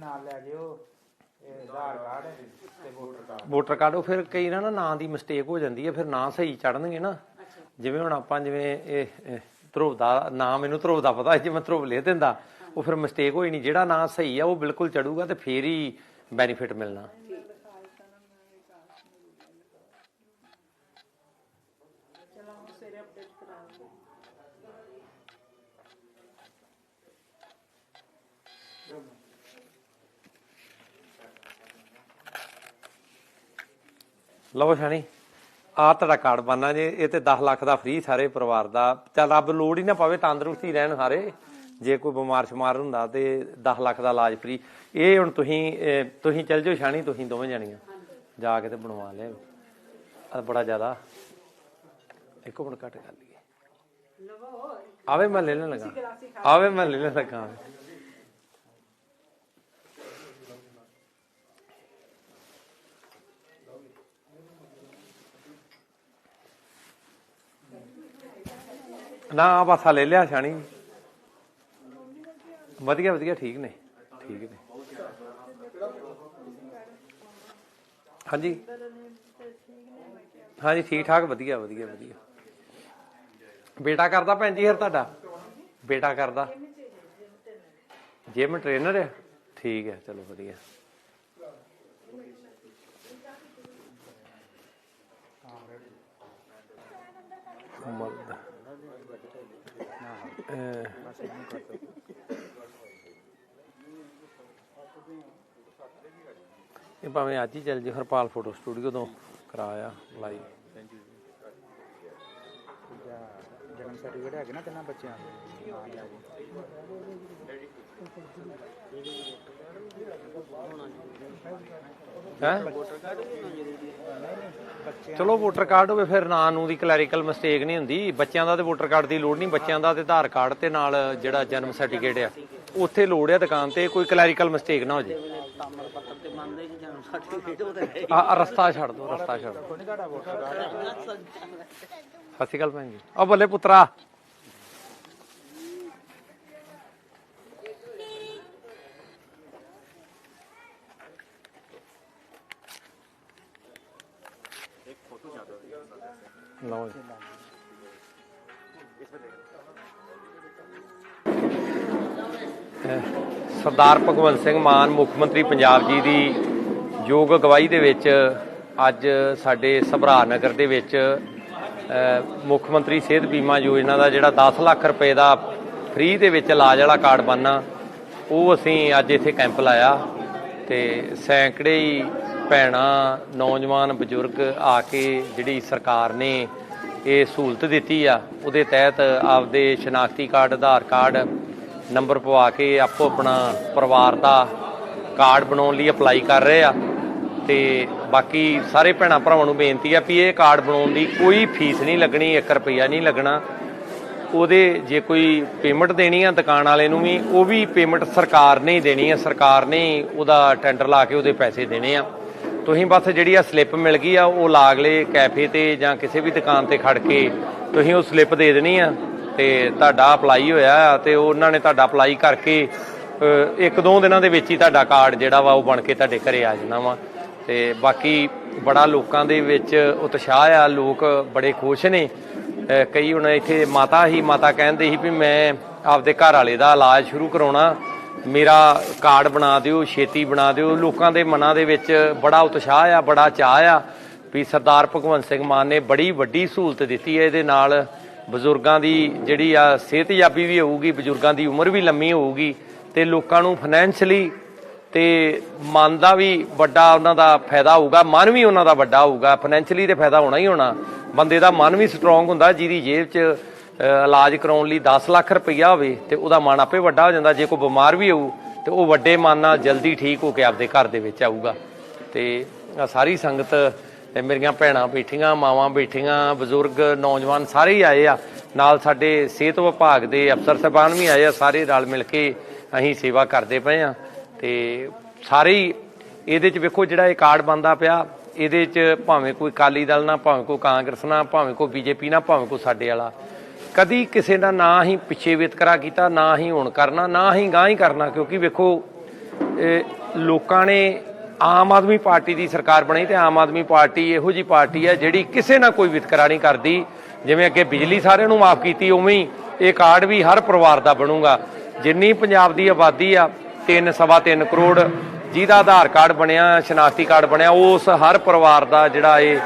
ਨਾਲ ਲੈ ਜਿਓ ਇਹ ਆਧਾਰ ਕਾਰਡ ਤੇ ਵੋਟਰ ਕਾਰਡ ਵੋਟਰ ਕਾਰਡ ਉਹ ਫਿਰ ਕਈ ਨਾ ਨਾ ਨਾਂ ਦੀ ਮਿਸਟੇਕ ਹੋ ਜਾਂਦੀ ਹੈ ਫਿਰ ਨਾਂ ਸਹੀ ਚੜਨਗੇ ਨਾ। ਜਿਵੇਂ ਹੁਣ ਆਪਾਂ ਜਿਵੇਂ ਇਹ ਧਰੁਵ ਦਾ ਨਾਂ ਮੈਨੂੰ ਧਰੁਵ ਦਾ ਪਤਾ ਜੇ ਮੈਂ ਧਰੁਵ ਲਿਖ ਦਿੰਦਾ। ਉਹ ਫਿਰ ਮਿਸਟੇਕ ਹੋਈ ਨਹੀਂ। ਜਿਹੜਾ ਨਾਂ ਸਹੀ ਆ ਉਹ ਬਿਲਕੁਲ ਚੜੂਗਾ ਤੇ ਫੇਰ ਹੀ ਬੈਨੀਫਿਟ ਮਿਲਣਾ। ਲਓ ਸ਼ਾਨੀ ਆ ਤੁਹਾਡਾ ਕਾਰਡ ਬਣਨਾ ਜੇ, ਇਹ ਤੇ 10 ਲੱਖ ਦਾ ਫ੍ਰੀ ਸਾਰੇ ਪਰਿਵਾਰ ਦਾ। ਚੱਲ ਰੱਬ ਲੋੜ ਹੀ ਨਾ ਪਵੇ ਤੰਦਰੁਸਤੀ ਰਹਿਣ ਸਾਰੇ। ਜੇ ਕੋਈ ਬਿਮਾਰ ਸ਼ਮਾਰ ਹੁੰਦਾ ਤੇ 10 ਲੱਖ ਦਾ ਇਲਾਜ ਫ੍ਰੀ ਇਹ ਹੁਣ ਤੁਸੀਂ ਤੁਸੀਂ ਚੱਲ ਜਾਓ ਸ਼ਾਨੀ, ਤੁਸੀਂ ਦੋਵੇਂ ਜਾਣੀਆਂ। ਜਾ ਕੇ ਤੇ ਬਣਵਾ ਲਿਓ। ਆ ਬੜਾ ਜ਼ਿਆਦਾ। ਇੱਕ ਮਿੰਟ ਘੱਟ ਕਰ ਲਈਏ। ਆਵੇ ਮੈਂ ਲੈ ਲੈਣ ਲੱਗਾ। ਆਵੇ ਮੈਂ ਲੈ ਲੈਣ ਲੱਗਾ। ਨਾ ਪਾਸਾ ਲੈ ਲਿਆ ਸ਼ਾਣੀ ਵਧੀਆ ਵਧੀਆ, ਠੀਕ ਨੇ। ਠੀਕ ਨੇ। ਹਾਂਜੀ। ਹਾਂਜੀ, ਠੀਕ ਠਾਕ, ਵਧੀਆ ਵਧੀਆ ਵਧੀਆ। ਬੇਟਾ ਕਰਦਾ ਭੈਣ ਜੀ ਹਰ ਤੁਹਾਡਾ? ਬੇਟਾ ਕਰਦਾ। ਜਿਮ ਟ੍ਰੇਨਰ ਹੈ ਠੀਕ ਹੈ, ਚਲੋ ਵਧੀਆ। ਮਰਦ ਇਹ ਭਾਵੇਂ ਅੱਜ ਹੀ ਚੱਲ ਜੇ ਹਰਪਾਲ ਫੋਟੋ ਸਟੂਡੀਓ ਤੋਂ ਕਰਾਇਆ ਲਾਈ ਦੂਜਾ ਜਨਮ ਸਰਟੀਫਿਕੇਟ ਹੈਗੇ ਨਾ ਤਿੰਨਾਂ ਬੱਚਿਆਂ ਦੇ। ਨਾਲ ਲੈ ਜਿਓ ਹੈ? ਚਲੋ ਵੋਟਰ ਕਾਰਡ ਹੋਵੇ ਫਿਰ ਨਾਂ ਨੂੰ ਦੀ ਕਲੈਰੀਕਲ ਮਿਸਟੇਕ ਨਹੀਂ ਹੁੰਦੀ। ਬੱਚਿਆਂ ਦਾ ਤੇ ਵੋਟਰ ਕਾਰਡ ਦੀ ਲੋੜ ਨਹੀਂ। ਬੱਚਿਆਂ ਦਾ ਤੇ ਆਧਾਰ ਕਾਰਡ ਤੇ ਨਾਲ ਜਿਹੜਾ ਜਨਮ ਸਰਟੀਫਿਕੇਟ ਆ ਉੱਥੇ ਲੋੜ ਆ ਦੁਕਾਨ ਤੇ। ਕੋਈ ਕਲੈਰੀਕਲ ਮਿਸਟੇਕ ਨਾ ਹੋ ਜੇ ਤਾਮਰ ਪੱਤਰ ਤੇ ਮੰਨਦੇ ਜੀ ਜਨਮ ਸਰਟੀਫਿਕੇਟ ਉਹ ਤੇ ਆ ਰਸਤਾ ਛੱਡ ਦੋ, ਰਸਤਾ ਛੱਡ ਦਿਓ। ਸਤਿ ਸ਼੍ਰੀ ਅਕਾਲ ਭੈਣ ਜੀ। ਆ ਬੱਲੇ ਪੁੱਤਰਾ। ਲਓ ਜੀ। ਸਰਦਾਰ ਭਗਵੰਤ ਸਿੰਘ ਮਾਨ, ਮੁੱਖ ਮੰਤਰੀ ਪੰਜਾਬ ਜੀ ਦੀ ਯੋਗ ਅਗਵਾਈ ਦੇ ਵਿੱਚ ਅੱਜ ਸਾਡੇ ਸਭਰਾ ਨਗਰ ਦੇ ਵਿੱਚ ਮੁੱਖ ਮੰਤਰੀ ਸਿਹਤ ਬੀਮਾ ਯੋਜਨਾ ਦਾ ਜਿਹੜਾ 10 ਲੱਖ ਰੁਪਏ ਦਾ ਫ੍ਰੀ ਦੇ ਵਿੱਚ ਇਲਾਜ ਵਾਲਾ ਕਾਰਡ ਬਣਨਾ, ਉਹ ਅਸੀਂ ਅੱਜ ਇੱਥੇ ਕੈਂਪ ਲਾਇਆ ਤੇ ਸੈਂਕੜੇ ਹੀ ਭੈਣਾਂ, ਨੌਜਵਾਨ, ਬਜ਼ੁਰਗ ਆ ਕੇ ਜਿਹੜੀ ਸਰਕਾਰ ਨੇ ਇਹ ਸਹੂਲਤ ਦਿੱਤੀ ਆ, ਉਹਦੇ ਤਹਿਤ ਆਪਦੇ ਸ਼ਨਾਖਤੀ ਕਾਰਡ, ਆਧਾਰ ਕਾਰਡ ਨੰਬਰ ਪਵਾ ਕੇ ਆਪੋ ਆਪਣਾ ਪਰਿਵਾਰ ਦਾ ਕਾਰਡ ਬਣਾਉਣ ਲਈ ਅਪਲਾਈ ਕਰ ਰਹੇ ਆ। ਤੇ ਬਾਕੀ ਸਾਰੇ ਭੈਣਾਂ ਭਰਾਵਾਂ ਨੂੰ ਬੇਨਤੀ ਆ ਵੀ ਇਹ ਕਾਰਡ ਬਣਾਉਣ ਦੀ ਕੋਈ ਫੀਸ ਨਹੀਂ ਲੱਗਣੀ 1 ਰੁਪਿਆ ਨਹੀਂ ਲੱਗਣਾ। ਉਹਦੇ ਜੇ ਕੋਈ ਪੇਮੈਂਟ ਦੇਣੀ ਆ ਦੁਕਾਨ ਵਾਲੇ ਨੂੰ ਵੀ, ਉਹ ਵੀ ਪੇਮੈਂਟ ਸਰਕਾਰ ਨੇ ਹੀ ਦੇਣੀ ਆ, ਸਰਕਾਰ ਨੇ ਉਹਦਾ ਟੈਂਡਰ ਲਾ ਕੇ ਉਹਦੇ ਪੈਸੇ ਦੇਣੇ ਆ। ਤੁਸੀਂ ਬਸ ਜਿਹੜੀ ਆ ਸਲਿੱਪ ਮਿਲ ਗਈ ਆ, ਉਹ ਲਾਗਲੇ ਕੈਫੇ ਤੇ ਜਾਂ ਕਿਸੇ ਵੀ ਦੁਕਾਨ ਤੇ ਖੜ ਕੇ ਤੁਸੀਂ ਉਹ ਸਲਿੱਪ ਦੇ ਦੇਣੀ ਆ ਤੇ ਤੁਹਾਡਾ ਅਪਲਾਈ ਹੋਇਆ ਆ ਤੇ ਉਹਨਾਂ ਨੇ ਤੁਹਾਡਾ ਅਪਲਾਈ ਕਰਕੇ ਇੱਕ ਦੋ ਦਿਨਾਂ ਦੇ ਵਿੱਚ ਹੀ ਤੁਹਾਡਾ ਕਾਰਡ ਜਿਹੜਾ ਵਾ ਉਹ ਬਣ ਕੇ ਤੁਹਾਡੇ ਘਰੇ ਆ ਜਾਣਾ ਵਾ। ਤੇ ਬਾਕੀ ਬੜਾ ਲੋਕਾਂ ਦੇ ਵਿੱਚ ਉਤਸ਼ਾਹ ਆ, ਲੋਕ ਬੜੇ ਖੁਸ਼ ਨੇ। ਕਈ ਹੁਣ ਇੱਥੇ ਮਾਤਾ ਹੀ ਮਾਤਾ ਕਹਿੰਦੇ ਸੀ ਵੀ ਮੈਂ ਆਪਦੇ ਘਰ ਵਾਲੇ ਦਾ ਇਲਾਜ ਸ਼ੁਰੂ ਕਰਾਉਣਾ। ਮੇਰਾ ਕਾਰਡ ਬਣਾ ਦਿਓ, ਛੇਤੀ ਬਣਾ ਦਿਓ। ਲੋਕਾਂ ਦੇ ਮਨਾਂ ਦੇ ਵਿੱਚ ਬੜਾ ਉਤਸ਼ਾਹ ਆ, ਬੜਾ ਚਾਹ ਆ ਵੀ ਸਰਦਾਰ ਭਗਵੰਤ ਸਿੰਘ ਮਾਨ ਨੇ ਬੜੀ ਵੱਡੀ ਸਹੂਲਤ ਦਿੱਤੀ ਹੈ। ਇਹਦੇ ਨਾਲ ਬਜ਼ੁਰਗਾਂ ਦੀ ਜਿਹੜੀ ਆ ਸਿਹਤਯਾਬੀ ਵੀ ਹੋਊਗੀ, ਬਜ਼ੁਰਗਾਂ ਦੀ ਉਮਰ ਵੀ ਲੰਮੀ ਹੋਊਗੀ ਤੇ ਲੋਕਾਂ ਨੂੰ ਫਾਈਨੈਂਸ਼ਲੀ ਤੇ ਮਨ ਦਾ ਵੀ ਵੱਡਾ ਉਹਨਾਂ ਦਾ ਫਾਇਦਾ ਹੋਊਗਾ, ਮਨ ਵੀ ਉਹਨਾਂ ਦਾ ਵੱਡਾ ਹੋਊਗਾ ਫਾਈਨੈਂਸ਼ਲੀ ਤੇ ਫਾਇਦਾ ਹੋਣਾ ਹੀ ਹੋਣਾ। ਬੰਦੇ ਦਾ ਮਨ ਵੀ ਸਟਰੋਂਗ ਹੁੰਦਾ, ਜਿਹਦੀ ਜੇਬ 'ਚ ਇਲਾਜ ਕਰਾਉਣ ਲਈ 10 ਲੱਖ ਰੁਪਈਆ ਹੋਵੇ ਤੇ ਉਹਦਾ ਮਨ ਆਪੇ ਵੱਡਾ ਹੋ ਜਾਂਦਾ। ਜੇ ਕੋਈ ਬਿਮਾਰ ਵੀ ਹੋਊ, ਤੇ ਉਹ ਵੱਡੇ ਮਨ ਨਾਲ ਜਲਦੀ ਠੀਕ ਹੋ ਕੇ ਆਪਦੇ ਘਰ ਦੇ ਵਿੱਚ ਆਊਗਾ। ਤੇ ਸਾਰੀ ਸੰਗਤ ਮੇਰੀਆਂ ਭੈਣਾਂ ਬੈਠੀਆਂ, ਮਾਵਾਂ ਬੈਠੀਆਂ, ਬਜ਼ੁਰਗ, ਨੌਜਵਾਨ ਸਾਰੇ ਹੀ ਆਏ ਆ। ਨਾਲ ਸਾਡੇ ਸਿਹਤ ਵਿਭਾਗ ਦੇ ਅਫਸਰ ਸਾਹਿਬਾਨ ਵੀ ਆਏ ਆ, ਸਾਰੇ ਰਲ ਮਿਲ ਕੇ ਅਸੀਂ ਸੇਵਾ ਕਰਦੇ ਪਏ ਆ। ਤੇ ਸਾਰੇ ਹੀ ਇਹਦੇ ਚ ਵੇਖੋ ਜਿਹੜਾ ਇਹ ਕਾਰਡ ਬੰਦਾ ਪਿਆ, ਇਹਦੇ ਚ ਭਾਵੇਂ ਕੋਈ ਕਾਲੀ ਦਲ ਨਾਲ, ਭਾਵੇਂ ਕੋਈ ਕਾਂਗਰਸ ਨਾਲ, ਭਾਵੇਂ ਕੋਈ ਬੀਜੇਪੀ ਨਾਲ, ਭਾਵੇਂ ਕੋਈ ਸਾਡੇ ਵਾਲਾ। ਕਦੀ ਕਿਸੇ ਦਾ ਨਾ ਹੀ ਪਿੱਛੇ ਵਿਤਕਰਾ ਕੀਤਾ, ਨਾ ਹੀ ਹੁਣ ਕਰਨਾ, ਨਾ ਹੀ ਗਾਂ ਹੀ ਕਰਨਾ, ਕਿਉਂਕਿ ਵੇਖੋ ਲੋਕਾਂ ਨੇ ਆਮ ਆਦਮੀ ਪਾਰਟੀ ਦੀ ਸਰਕਾਰ ਬਣੀ ਤੇ ਆਮ ਆਦਮੀ ਪਾਰਟੀ ਇਹੋ ਜੀ ਪਾਰਟੀ ਹੈ ਜਿਹੜੀ ਕਿਸੇ ਨਾਲ ਕੋਈ ਵਿਤਕਰਾ ਨਹੀਂ ਕਰਦੀ। ਜਿਵੇਂ ਅੱਗੇ ਬਿਜਲੀ ਸਾਰਿਆਂ ਨੂੰ ਮਾਫ ਕੀਤੀ, ਉਵੇਂ ਹੀ ਇਹ ਕਾਰਡ ਵੀ ਹਰ ਪਰਿਵਾਰ ਦਾ ਬਣੂਗਾ। ਜਿੰਨੀ ਪੰਜਾਬ ਦੀ ਆਬਾਦੀ ਆ 3 ਸਵਾ 3 ਕਰੋੜ ਜਿਹਦਾ ਆਧਾਰ ਕਾਰਡ ਬਣਿਆ, ਸ਼ਨਾਖਤੀ ਕਾਰਡ ਬਣਿਆ, ਉਸ ਹਰ ਪਰਿਵਾਰ ਦਾ ਜਿਹੜਾ ਇਹ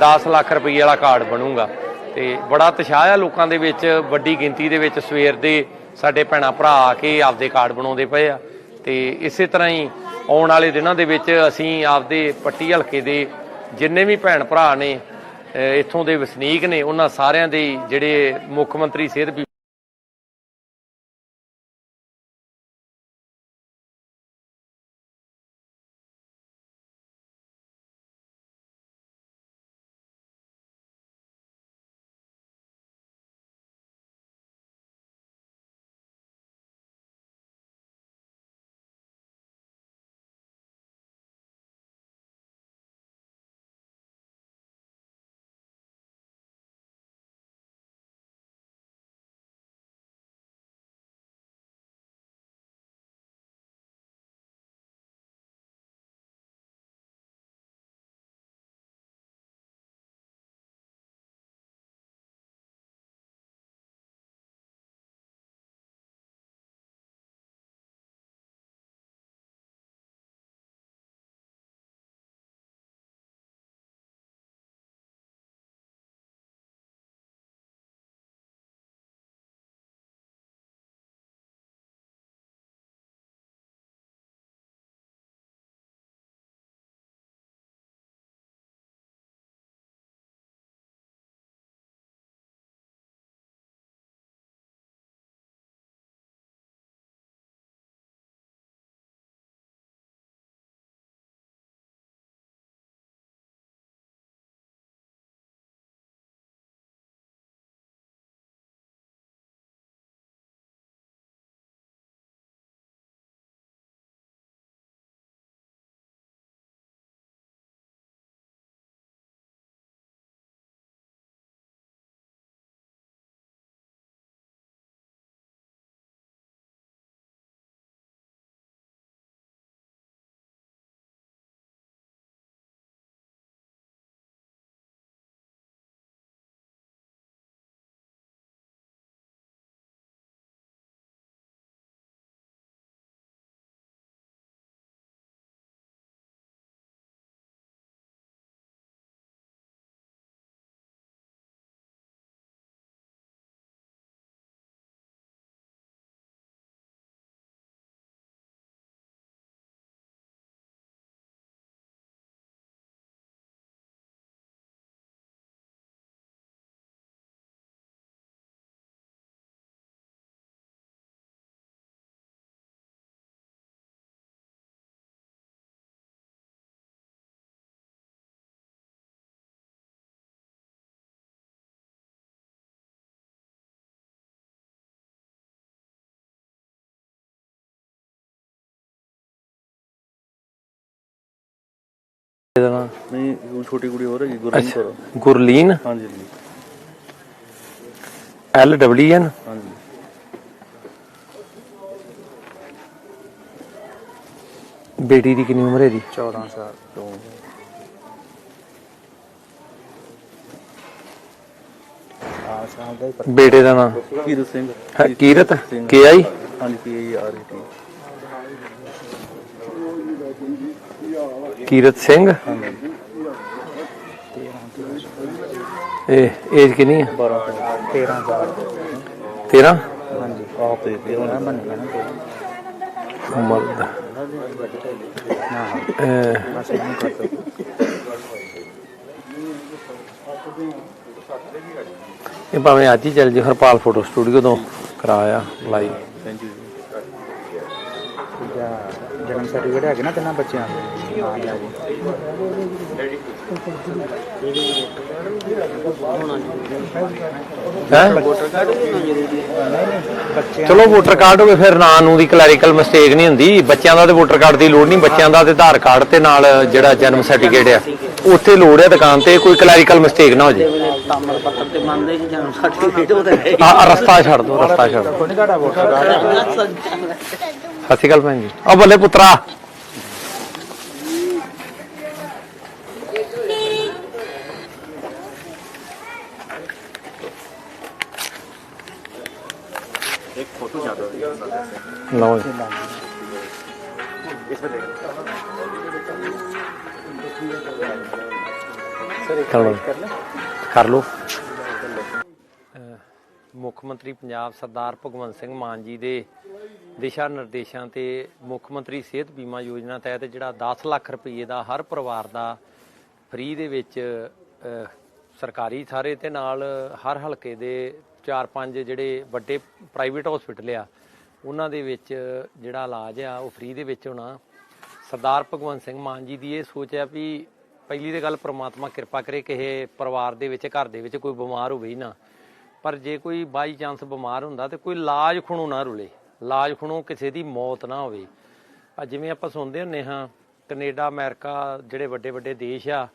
10 ਲੱਖ ਰੁਪਏ ਵਾਲਾ ਕਾਰਡ ਬਣੂਗਾ। ਤੇ ਬੜਾ ਉਤਸ਼ਾਹ ਆ ਲੋਕਾਂ ਦੇ ਵਿੱਚ, ਵੱਡੀ ਗਿਣਤੀ ਦੇ ਵਿੱਚ ਸਵੇਰ ਦੇ ਸਾਡੇ ਭੈਣਾ ਭਰਾ ਆ ਕੇ ਆਪਦੇ ਕਾਰਡ ਬਣਾਉਂਦੇ ਪਏ ਆ। ਤੇ ਇਸੇ ਤਰ੍ਹਾਂ ਹੀ ਆਉਣ ਵਾਲੇ ਦਿਨਾਂ ਦੇ ਵਿੱਚ ਅਸੀਂ ਆਪਦੇ ਪੱਟੀ ਹਲਕੇ ਦੇ ਜਿੰਨੇ ਵੀ ਭੈਣ ਭਰਾ ਨੇ ਇੱਥੋਂ ਦੇ ਵਸਨੀਕ ਨੇ, ਉਹਨਾਂ ਸਾਰਿਆਂ ਦੇ ਜਿਹੜੇ ਮੁੱਖ ਮੰਤਰੀ ਸਿਹਤ ਬੀ- ਨਹੀਂ ਉਹ ਛੋਟੀ ਕੁੜੀ ਹੋਰ ਹੈਗੀ ਗੁਰਲੀਨ ਕੌਰ। ਗੁਰਲੀਨ? ਹਾਂਜੀ ਹਾਂਜੀ। L W N? ਹਾਂਜੀ। ਬੇਟੀ ਦੀ ਕਿੰਨੀ ਉਮਰ ਹੈ ਜੀ? 14 ਸਾਲ ਤੋਂ। ਬੇਟੇ ਦਾ ਨਾਮ ਕੀਰਤ ਸਿੰਘ। ਕੀਰਤ? K I? ਹਾਂਜੀ P R E T. Kirat Singh? ਇਹ ਏਜ ਕਿੰਨੀ ਹੈ 12 13 13 ਹਾਂਜੀ ਆਪ ਤੇ ਤੇ ਹੁਣ ਮੈਂ ਤੇਰਾਂ। ਮਰਦ। ਇਹ ਭਾਵੇਂ ਅੱਜ ਹੀ ਚੱਲ ਜੇ ਹਰਪਾਲ ਫੋਟੋ ਸਟੂਡੀਓ ਤੋਂ ਕਰਾਇਆ ਲਾਈਵ ਥੈਂਕ ਯੂ ਜਨਮ ਸਰਟੀਫਿਕੇਟ ਹੈਗੇ ਨਾ ਤਿੰਨਾਂ ਬੱਚਿਆਂ ਦੇ। ਜੀ ਹੈ? ਬੱਚਿਆਂ ਚਲੋ ਵੋਟਰ ਕਾਰਡ ਹੋਵੇ ਫਿਰ ਨਾਂ ਨੂੰ ਦੀ ਕਲੈਰੀਕਲ ਮਿਸਟੇਕ ਨਹੀਂ ਹੁੰਦੀ। ਬੱਚਿਆਂ ਦਾ ਤੇ ਵੋਟਰ ਕਾਰਡ ਦੀ ਲੋੜ ਨਹੀਂ। ਬੱਚਿਆਂ ਦਾ ਤੇ ਆਧਾਰ ਕਾਰਡ ਤੇ ਨਾਲ ਜਿਹੜਾ ਜਨਮ ਸਰਟੀਫਿਕੇਟ ਆ ਉੱਥੇ ਲੋੜ ਹੈ ਦੁਕਾਨ ਤੇ ਕੋਈ ਕਲੈਰੀਕਲ ਮਿਸਟੇਕ ਨਾ ਹੋ ਜੇ। ਤਾਮਰ ਪੱਤਰ ਤੇ ਮੰਨਦੇ ਕਿ ਜਨਮ ਸਰਟੀਫਿਕੇਟ ਉਹ ਤੇ ਹੈ ਆ ਰਸਤਾ ਛੱਡ ਦੋ ਰਸਤਾ ਛੱਡ ਦਿਓ। ਕੋਈ ਨਹੀਂ ਤੁਹਾਡਾ ਵੋਟਰ ਕਾਰਡ ਹੀ। ਸਤਿ ਸ਼੍ਰੀ ਅਕਾਲ ਭੈਣ ਜੀ। ਆ ਬੱਲੇ ਪੁੱਤਰਾ। ਇੱਕ ਫੋਟੋ ਜ਼ਿਆਦਾ ਲਓ ਜੀ। ਇਸ ਵੇ ਚਲੋ ਕਰ ਲੈ ਕਰ ਲਓ ਮੁੱਖ ਮੰਤਰੀ ਪੰਜਾਬ ਸਰਦਾਰ ਭਗਵੰਤ ਸਿੰਘ ਮਾਨ ਜੀ ਦੇ ਦਿਸ਼ਾ ਨਿਰਦੇਸ਼ਾਂ ਤੇ ਮੁੱਖ ਮੰਤਰੀ ਸਿਹਤ ਬੀਮਾ ਯੋਜਨਾ ਤਹਿਤ ਜਿਹੜਾ 10 ਲੱਖ ਰੁਪਏ ਦਾ ਹਰ ਪਰਿਵਾਰ ਦਾ ਫ੍ਰੀ ਦੇ ਵਿੱਚ ਸਰਕਾਰੀ ਸਾਰੇ ਤੇ ਨਾਲ ਹਰ ਹਲਕੇ ਦੇ 4-5 ਜਿਹੜੇ ਵੱਡੇ ਪ੍ਰਾਈਵੇਟ ਹਸਪੀਟਲ ਆ, ਉਹਨਾਂ ਦੇ ਵਿੱਚ ਜਿਹੜਾ ਇਲਾਜ ਆ ਉਹ ਫ੍ਰੀ ਦੇ ਵਿੱਚ ਹੋਣਾ। ਸਰਦਾਰ ਭਗਵੰਤ ਸਿੰਘ ਮਾਨ ਜੀ ਦੀ ਇਹ ਸੋਚ ਆ ਵੀ ਪਹਿਲੀ ਤੇ ਗੱਲ ਪ੍ਰਮਾਤਮਾ ਕਿਰਪਾ ਕਰੇ ਕਿਸੇ ਪਰਿਵਾਰ ਦੇ ਵਿੱਚ, ਘਰ ਦੇ ਵਿੱਚ ਕੋਈ ਬਿਮਾਰ ਹੋਵੇ ਹੀ ਨਾ। ਪਰ ਜੇ ਕੋਈ ਬਾਈ ਚਾਂਸ ਬਿਮਾਰ ਹੁੰਦਾ ਤੇ ਕੋਈ ਇਲਾਜ ਖੁਣੋ ਨਾ ਰੁਲੇ। ਇਲਾਜ ਖੁਣੋ ਕਿਸੇ ਦੀ ਮੌਤ ਨਾ ਹੋਵੇ। ਆ ਜਿਵੇਂ ਆਪਾਂ ਸੁਣਦੇ ਹੁੰਨੇ ਹਾਂ, ਕੈਨੇਡਾ, ਅਮਰੀਕਾ ਜਿਹੜੇ ਵੱਡੇ ਵੱਡੇ ਦੇਸ਼ ਆ,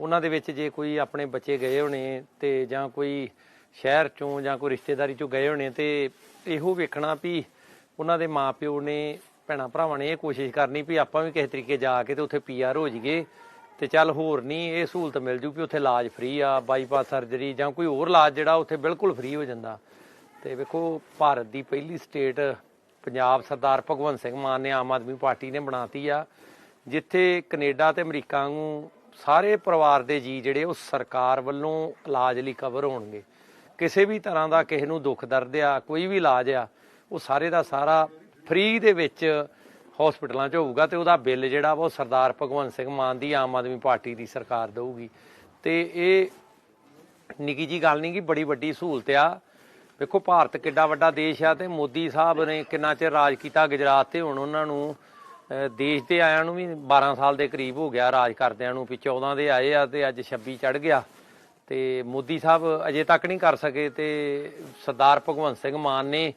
ਉਹਨਾਂ ਦੇ ਵਿੱਚ ਜੇ ਕੋਈ ਆਪਣੇ ਬੱਚੇ ਗਏ ਹੋਣੇ ਤੇ ਜਾਂ ਕੋਈ ਸ਼ਹਿਰ ਚੋਂ ਜਾਂ ਕੋਈ ਰਿਸ਼ਤੇਦਾਰੀ ਚੋਂ ਗਏ ਹੋਣੇ ਤੇ ਇਹੋ ਵੇਖਣਾ ਵੀ ਉਹਨਾਂ ਦੇ ਮਾਪਿਓ ਨੇ, ਭੈਣਾ ਭਰਾਵਾਂ ਨੇ ਇਹ ਕੋਸ਼ਿਸ਼ ਕਰਨੀ ਵੀ ਆਪਾਂ ਵੀ ਕਿਸੇ ਤਰੀਕੇ ਜਾ ਕੇ ਤੇ ਉੱਥੇ ਪੀਆਰ ਹੋ ਜਾਈਏ ਤੇ ਚੱਲ ਹੋਰ ਨਹੀਂ, ਇਹ ਸਹੂਲਤ ਮਿਲ ਜੂ ਵੀ ਉੱਥੇ ਇਲਾਜ ਫ੍ਰੀ ਆ ਬਾਈਪਾਸ ਸਰਜਰੀ ਜਾਂ ਕੋਈ ਹੋਰ ਇਲਾਜ ਜਿਹੜਾ ਉੱਥੇ ਬਿਲਕੁਲ ਫ੍ਰੀ ਹੋ ਜਾਂਦਾ। ਤੇ ਵੇਖੋ, ਭਾਰਤ ਦੀ ਪਹਿਲੀ ਸਟੇਟ ਪੰਜਾਬ ਸਰਦਾਰ ਭਗਵੰਤ ਸਿੰਘ ਮਾਨ ਨੇ ਆਮ ਆਦਮੀ ਪਾਰਟੀ ਨੇ ਬਣਾਤੀ ਆ, ਜਿੱਥੇ ਕੈਨੇਡਾ ਤੇ ਅਮਰੀਕਾ ਨੂੰ ਸਾਰੇ ਪਰਿਵਾਰ ਦੇ ਜੀ ਜਿਹੜੇ ਉਹ ਸਰਕਾਰ ਵੱਲੋਂ ਇਲਾਜ ਲਈ ਕਵਰ ਹੋਣਗੇ। ਕਿਸੇ ਵੀ ਤਰ੍ਹਾਂ ਦਾ ਕਿਸੇ ਨੂੰ ਦੁੱਖ ਦਰਦ ਆ, ਕੋਈ ਵੀ ਇਲਾਜ ਆ, ਉਹ ਸਾਰੇ ਦਾ ਸਾਰਾ ਫ੍ਰੀ ਦੇ ਵਿੱਚ ਹਸਪੀਟਲਾਂ 'ਚ ਹੋਊਗਾ ਤੇ ਉਹਦਾ ਬਿੱਲ ਜਿਹੜਾ ਵਾ ਉਹ ਸਰਦਾਰ ਭਗਵੰਤ ਸਿੰਘ ਮਾਨ ਦੀ ਆਮ ਆਦਮੀ ਪਾਰਟੀ ਦੀ ਸਰਕਾਰ ਦੇਊਗੀ। ਤੇ ਇਹ ਨਿੱਕੀ ਜੀ ਗੱਲ ਨਹੀਂ ਕਿ ਬੜੀ ਵੱਡੀ ਸਹੂਲਤ ਆ ਵੇਖੋ, ਭਾਰਤ ਕਿੱਡਾ ਵੱਡਾ ਦੇਸ਼ ਆ ਤੇ ਮੋਦੀ ਸਾਹਿਬ ਨੇ ਕਿੰਨਾ ਚਿਰ ਰਾਜ ਕੀਤਾ ਗੁਜਰਾਤ ਤੇ, ਹੁਣ ਉਹਨਾਂ ਨੂੰ ਦੇਸ਼ ਤੇ ਆਇਆਂ ਨੂੰ ਵੀ 12 ਸਾਲ ਦੇ ਕਰੀਬ ਹੋ ਗਿਆ ਰਾਜ ਕਰਦਿਆਂ ਨੂੰ, ਵੀ 14 ਦੇ ਆਏ ਆ ਤੇ ਅੱਜ 26 ਚੜ ਗਿਆ। ਤੇ ਮੋਦੀ ਸਾਹਿਬ ਅਜੇ ਤੱਕ ਨਹੀਂ ਕਰ ਸਕੇ ਤੇ ਸਰਦਾਰ ਭਗਵੰਤ ਸਿੰਘ ਮਾਨ ਨੇ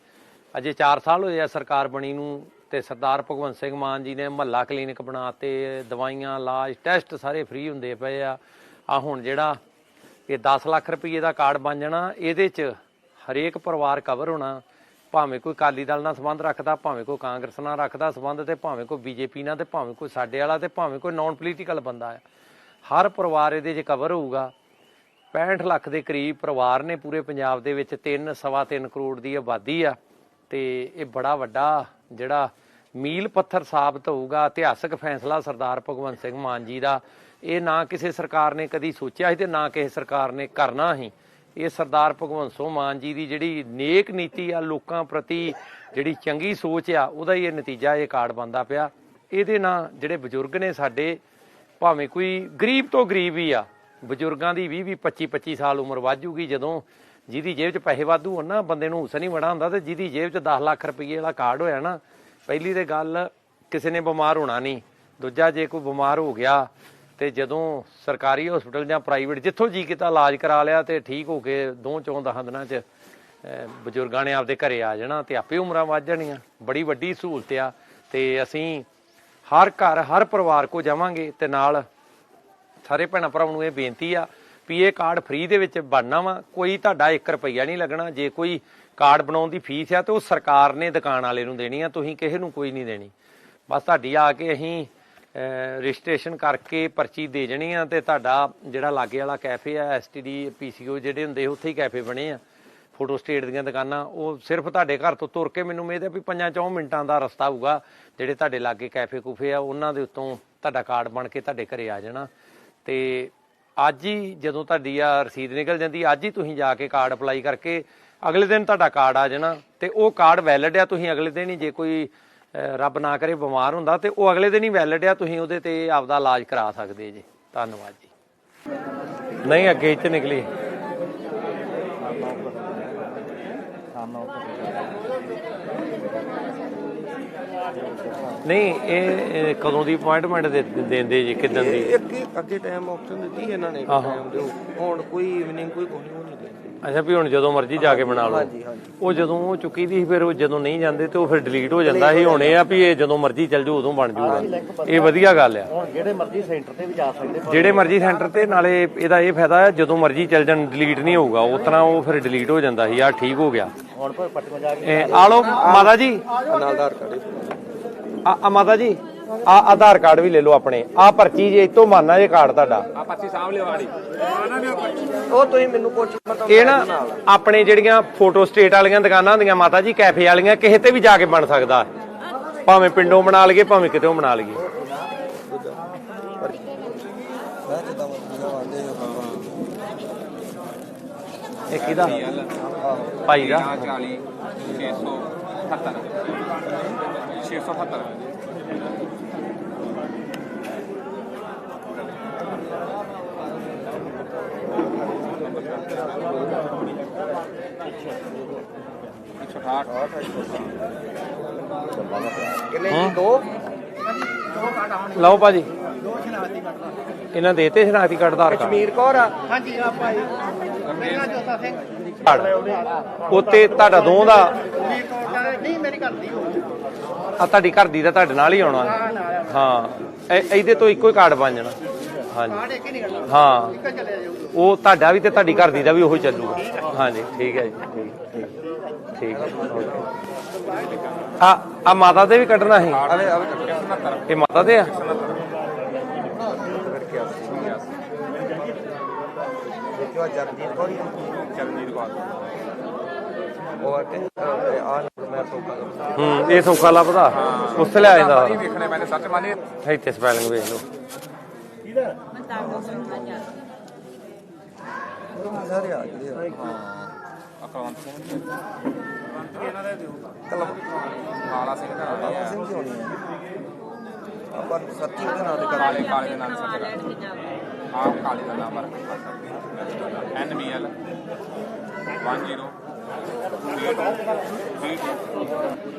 ਅਜੇ 4 ਸਾਲ ਹੋਏ ਆ ਸਰਕਾਰ ਬਣੀ ਨੂੰ, ਤੇ ਸਰਦਾਰ ਭਗਵੰਤ ਸਿੰਘ ਮਾਨ ਜੀ ਨੇ ਮਹੱਲਾ ਕਲੀਨਿਕ ਬਣਾਤੇ ਦਵਾਈਆਂ, ਇਲਾਜ, ਟੈਸਟ ਸਾਰੇ ਫ੍ਰੀ ਹੁੰਦੇ ਪਏ ਆ। ਆ ਹੁਣ ਜਿਹੜਾ ਇਹ 10 ਲੱਖ ਰੁਪਏ ਦਾ ਕਾਰਡ ਬਣ ਜਾਣਾ, ਇਹਦੇ 'ਚ ਹਰੇਕ ਪਰਿਵਾਰ ਕਵਰ ਹੋਣਾ, ਭਾਵੇਂ ਕੋਈ ਕਾਲੀ ਦਲ ਨਾਲ ਸੰਬੰਧ ਰੱਖਦਾ, ਭਾਵੇਂ ਕੋਈ ਕਾਂਗਰਸ ਨਾਲ ਰੱਖਦਾ ਸੰਬੰਧ ਤੇ, ਭਾਵੇਂ ਕੋਈ ਬੀਜੇਪੀ ਨਾਲ ਤੇ, ਭਾਵੇਂ ਕੋਈ ਸਾਡੇ ਵਾਲਾ ਤੇ, ਭਾਵੇਂ ਕੋਈ ਨਾਨ ਪੋਲੀਟੀਕਲ ਬੰਦਾ ਆ। ਹਰ ਪਰਿਵਾਰ ਇਹਦੇ 'ਚ ਕਵਰ ਹੋਊਗਾ। 65 ਲੱਖ ਦੇ ਕਰੀਬ ਪਰਿਵਾਰ ਨੇ ਪੂਰੇ ਪੰਜਾਬ ਦੇ ਵਿੱਚ 3 ਸਵਾ 3 ਕਰੋੜ ਦੀ ਆਬਾਦੀ ਆ ਤੇ ਇਹ ਬੜਾ ਵੱਡਾ ਜਿਹੜਾ ਮੀਲ ਪੱਥਰ ਸਾਬਤ ਹੋਊਗਾ, ਇਤਿਹਾਸਕ ਫੈਸਲਾ ਸਰਦਾਰ ਭਗਵੰਤ ਸਿੰਘ ਮਾਨ ਜੀ ਦਾ। ਇਹ ਨਾ ਕਿਸੇ ਸਰਕਾਰ ਨੇ ਕਦੀ ਸੋਚਿਆ ਸੀ ਤੇ ਨਾ ਕਿਸੇ ਸਰਕਾਰ ਨੇ ਕਰਨਾ ਸੀ। ਇਹ ਸਰਦਾਰ ਭਗਵੰਤ ਸਿੰਘ ਮਾਨ ਜੀ ਦੀ ਜਿਹੜੀ ਨੇਕ ਨੀਤੀ ਆ, ਲੋਕਾਂ ਪ੍ਰਤੀ ਜਿਹੜੀ ਚੰਗੀ ਸੋਚ ਆ, ਉਹਦਾ ਹੀ ਇਹ ਨਤੀਜਾ, ਇਹ ਕਾਰਡ ਬੰਦਾ ਪਿਆ। ਇਹਦੇ ਨਾਲ ਜਿਹੜੇ ਬਜ਼ੁਰਗ ਨੇ ਸਾਡੇ, ਭਾਵੇਂ ਕੋਈ ਗਰੀਬ ਤੋਂ ਗਰੀਬ ਹੀ ਆ, ਬਜ਼ੁਰਗਾਂ ਦੀ 20 20 25 25 ਸਾਲ ਉਮਰ ਵਾਜੂਗੀ ਜਦੋਂ ਜਿਹਦੀ ਜੇਬ 'ਚ ਪੈਸੇ ਵਾਧੂ ਹੋਣ ਨਾ, ਬੰਦੇ ਨੂੰ ਹੁਸਨ ਨਹੀਂ ਬੜਾ ਹੁੰਦਾ ਤੇ ਜਿਹਦੀ ਜੇਬ 'ਚ 10 ਲੱਖ ਰੁਪਏ ਵਾਲਾ ਕਾਰਡ ਹੋਇਆ ਨਾ, ਪਹਿਲੀ ਤੇ ਗੱਲ ਕਿਸੇ ਨੇ ਬਿਮਾਰ ਹੋਣਾ ਨਹੀਂ। ਦੂਜਾ, ਜੇ ਕੋਈ ਬਿਮਾਰ ਹੋ ਗਿਆ ਤੇ ਜਦੋਂ ਸਰਕਾਰੀ ਹਸਪੀਟਲ ਜਾਂ ਪ੍ਰਾਈਵੇਟ ਜਿੱਥੋਂ ਜੀ ਕੀਤਾ, ਇਲਾਜ ਕਰਾ ਲਿਆ ਤੇ ਠੀਕ ਹੋ ਕੇ ਦੋ ਚੋਂ ਦਸਾਂ ਦਿਨਾਂ 'ਚ ਬਜ਼ੁਰਗਾਂ ਨੇ ਆਪਦੇ ਘਰੇ ਆ ਜਾਣਾ ਤੇ ਆਪੇ ਉਮਰਾਂ ਵੱਧ ਜਾਣੀਆਂ। ਬੜੀ ਵੱਡੀ ਸਹੂਲਤ ਆ ਤੇ ਅਸੀਂ ਹਰ ਘਰ, ਹਰ ਪਰਿਵਾਰ ਕੋ ਜਾਵਾਂਗੇ ਤੇ ਨਾਲ ਸਾਰੇ ਭੈਣਾਂ ਭਰਾਵਾਂ ਨੂੰ ਇਹ ਬੇਨਤੀ ਆ ਵੀ ਇਹ ਕਾਰਡ ਫ੍ਰੀ ਦੇ ਵਿੱਚ ਬਣਨਾ ਵਾ। ਕੋਈ ਤੁਹਾਡਾ 1 ਰੁਪਈਆ ਨਹੀਂ ਲੱਗਣਾ। ਜੇ ਕੋਈ ਕਾਰਡ ਬਣਾਉਣ ਦੀ ਫੀਸ ਆ ਤੇ ਉਹ ਸਰਕਾਰ ਨੇ ਦੁਕਾਨ ਵਾਲੇ ਨੂੰ ਦੇਣੀ ਆ। ਤੁਸੀਂ ਕਿਸੇ ਨੂੰ ਕੋਈ ਨਹੀਂ ਦੇਣੀ। ਬਸ ਤੁਹਾਡੀ ਆ ਕੇ ਅਸੀਂ ਰਜਿਸਟ੍ਰੇਸ਼ਨ ਕਰਕੇ ਪਰਚੀ ਦੇ ਜਣੀ ਆ ਤੇ ਤੁਹਾਡਾ ਜਿਹੜਾ ਲਾਗੇ ਵਾਲਾ ਕੈਫੇ ਆ ਐਸਟੀਡੀ ਪੀਸੀਓ ਜਿਹੜੇ ਹੁੰਦੇ ਉੱਥੇ ਹੀ ਕੈਫੇ ਬਣੇ ਆ। ਫੋਟੋ ਸਟੇਟ ਦੀਆਂ ਦੁਕਾਨਾਂ, ਉਹ ਸਿਰਫ ਤੁਹਾਡੇ ਘਰ ਤੋਂ ਤੁਰ ਕੇ ਮੈਨੂੰ ਉਮੀਦ ਹੈ ਵੀ 5-4 ਮਿੰਟਾਂ ਦਾ ਰਸਤਾ ਹੋਊਗਾ, ਜਿਹੜੇ ਤੁਹਾਡੇ ਲਾਗੇ ਕੈਫੇ ਕੂਫੇ ਆ, ਉਹਨਾਂ ਦੇ ਉੱਤੋਂ ਤੁਹਾਡਾ ਕਾਰਡ ਬਣ ਕੇ ਤੁਹਾਡੇ ਘਰੇ ਆ ਜਾਣਾ। ਤੇ ਅੱਜ ਹੀ ਜਦੋਂ ਤੁਹਾਡੀ ਆ ਰਸੀਦ ਨਿਕਲ ਜਾਂਦੀ, ਅੱਜ ਹੀ ਤੁਸੀਂ ਜਾ ਕੇ ਕਾਰਡ ਅਪਲਾਈ ਕਰਕੇ ਅਗਲੇ ਦਿਨ ਤੁਹਾਡਾ ਕਾਰਡ ਆ ਜਾਣਾ। ਤੇ ਉਹ ਕਾਰਡ ਵੈਲਿਡ ਆ, ਤੁਸੀਂ ਅਗਲੇ ਦਿਨ ਹੀ ਜੇ ਕੋਈ ਰੱਬ ਨਾ ਕਰੇ ਬਿਮਾਰ ਹੁੰਦਾ ਤੇ ਉਹ ਅਗਲੇ ਦਿਨ ਹੀ ਵੈਲਿਡ ਆ ਤੁਸੀਂ ਉਹਦੇ ਤੇ ਆਪਦਾ ਇਲਾਜ ਕਰਾ ਸਕਦੇ ਜੀ। ਧੰਨਵਾਦ ਜੀ। ਨਹੀਂ ਅੱਗੇ ਇੱਥੇ ਨਿਕਲੀ। ਨਹੀਂ ਇਹ ਕਦੋਂ ਦੀ ਅਪਾਇੰਟਮੈਂਟ ਦਿੰਦੇ ਜੀ ਕਿਦਾਂ ਦੀ? ਇੱਕ ਹੀ ਅੱਗੇ ਟਾਈਮ ਆਪਸ਼ਨ ਦਿੱਤੀ ਇਹਨਾਂ ਨੇ ਆਹੋ। ਟਾਈਮ ਦਿਓ। ਹੁਣ ਕੋਈ ਇਵਨਿੰਗ ਕੋਈ ਕੋਈ ਨਹੀਂ। ਅੱਛਾ ਵੀ ਹੁਣ ਜਦੋਂ ਮਰਜ਼ੀ ਜਾ ਕੇ ਬਣਾ ਲਓ। ਹਾਂਜੀ ਹਾਂਜੀ। ਉਹ ਜਦੋਂ ਉਹ ਚੁੱਕੀ ਦੀ ਫਿਰ ਉਹ ਜਦੋਂ ਨਹੀਂ ਜਾਂਦੇ ਤੇ ਉਹ ਫਿਰ ਡਿਲੀਟ ਹੋ ਜਾਂਦਾ ਸੀ। ਹੁਣ ਇਹ ਆ ਵੀ ਇਹ ਜਦੋਂ ਮਰਜ਼ੀ ਚੱਲ ਜਾਓ ਉਦੋਂ ਬਣ ਜਾਊਗਾ। ਇਹ ਵਧੀਆ ਗੱਲ ਆ। ਹੁਣ ਜਿਹੜੇ ਮਰਜ਼ੀ ਸੈਂਟਰ ਤੇ ਵੀ ਜਾ ਸਕਦੇ ਜਿਹੜੇ ਮਰਜ਼ੀ ਸੈਂਟਰ ਤੇ ਨਾਲੇ ਇਹਦਾ ਇਹ ਫਾਇਦਾ ਹੈ ਜਦੋਂ ਮਰਜ਼ੀ ਚੱਲ ਜਾਣ ਡਿਲੀਟ ਨਹੀਂ ਹੋਊਗਾ। ਉਸ ਤਰ੍ਹਾਂ ਉਹ ਫਿਰ ਡਿਲੀਟ ਹੋ ਜਾਂਦਾ ਸੀ। ਆ ਠੀਕ ਹੋ ਗਿਆ। ਹੁਣ ਪਰ ਪੱਟੀਆਂ ਜਾ ਕੇ ਇਹ ਆ ਲਓ ਮਾਤਾ ਜੀ। ਨਾਲ ਆਧਾਰ ਕਾਰਡ ਆ ਮਾਤਾ ਜੀ। ਆ ਆਧਾਰ ਕਾਰਡ ਵੀ ਲੈ ਲਓ ਆਪਣੇ। ਆ ਪਰਚੀ ਜੇ ਇਤੋਂ ਮਾਨਾ ਜੇ ਕਾਰਡ ਤੁਹਾਡਾ। ਉਹ ਤੁਸੀਂ ਮੈਨੂੰ ਪੁੱਛ ਮੈਂ ਤੁਹਾਨੂੰ ਇਹ ਨਾ ਆਪਣੇ ਜਿਹੜੀਆਂ ਫੋਟੋ ਸਟੇਟ ਵਾਲੀਆਂ ਦੁਕਾਨਾਂ ਹੁੰਦੀਆਂ ਮਾਤਾ ਜੀ ਕੈਫੇ ਵਾਲੀਆਂ ਕਿਸੇ ਤੇ ਵੀ ਜਾ ਕੇ ਬਣ ਸਕਦਾ। ਭਾਵੇਂ ਪਿੰਡੋਂ ਬਣਾ ਲਈਏ ਭਾਵੇਂ ਕਿਤੇੋਂ ਬਣਾ ਲਈਏ। ਇਹ ਕਿਹਦਾ? ਭਾਈ ਦਾ? 40 678 678 ਕਿੰਨੇ ਜੀ? ਦੋ? ਲਓ ਭਾਜੀ। ਇਹਨਾਂ ਦੇ ਤੇ ਸ਼ਨਾਖਤੀ ਕਾਰਡ ਆਧਾਰ ਕਾਰਡ ਮੀਰ ਕੌਰ ਆ? ਕਾਰਡ ਉੱਤੇ ਤੁਹਾਡਾ ਦੋਵਾਂ ਦਾ। ਆ ਤੁਹਾਡੀ ਘਰ ਦੀ ਦਾ ਤੁਹਾਡੇ ਨਾਲ ਹੀ ਆਉਣਾ। ਹਾਂ। ਇਹ- ਇਹਦੇ ਤੋਂ ਇੱਕੋ ਹੀ ਕਾਰਡ ਬਣ ਜਾਣਾ। ਹਾਂਜੀ। ਹਾਂ ਉਹ ਤੁਹਾਡਾ ਵੀ ਤੇ ਤੁਹਾਡੀ ਘਰ ਦੀ ਦਾ ਵੀ ਉਹੀ ਚੱਲੂਗਾ। ਹਾਂਜੀ ਠੀਕ ਹੈ ਜੀ। ਠੀਕ ਠੀਕ ਠੀਕ। ਆ ਆ ਮਾਤਾ ਦੇ ਵੀ ਕੱਢਣਾ ਸੀ। ਇਹ ਮਾਤਾ ਦੇ ਆ? ਦੇਖਿਓ ਜਗਦੀਪ ਕੌਰ। ਚਰਨਜੀਤ ਕੌਰ ਉਹ ਆ ਕਿ ਆ ਮੈਂ ਸੌਕਾ ਹੂੰ ਇਹ ਸੌਖਾ ਲੱਭਦਾ। ਉਸ ਤੇ ਲਿਆ ਜਾਂਦਾ ਨਹੀਂ ਵੇਖਣੇ ਪੈਣੇ ਸੱਚ ਮਾਨੇ ਇੱਥੇ ਸਪੈਲਿੰਗ ਵੇਖ ਲਓ ਸਾਰੇ ਆ ਜਿਹੜੇ ਅਕਲਵੰਤ ਸਿੰਘ ਕਾਲਾ ਸਿੰਘ ਦਾ ਨਾਮ ਹੈ ਸਿੰਘ ਜੀ ਹੋਣੀ ਆ ਆਪਾਂ ਸੱਚੀ ਉਹਦੇ ਨਾਲ ਦੇ ਕਾਲੇ ਕਾਲੇ ਦੇ ਨਾਮ ਸੱਚ ਆਪ ਕਾਲੇ ਦਾ ਨਾਮ ਹੈ ਐਨ ਬੀ ਐਲ। 10 32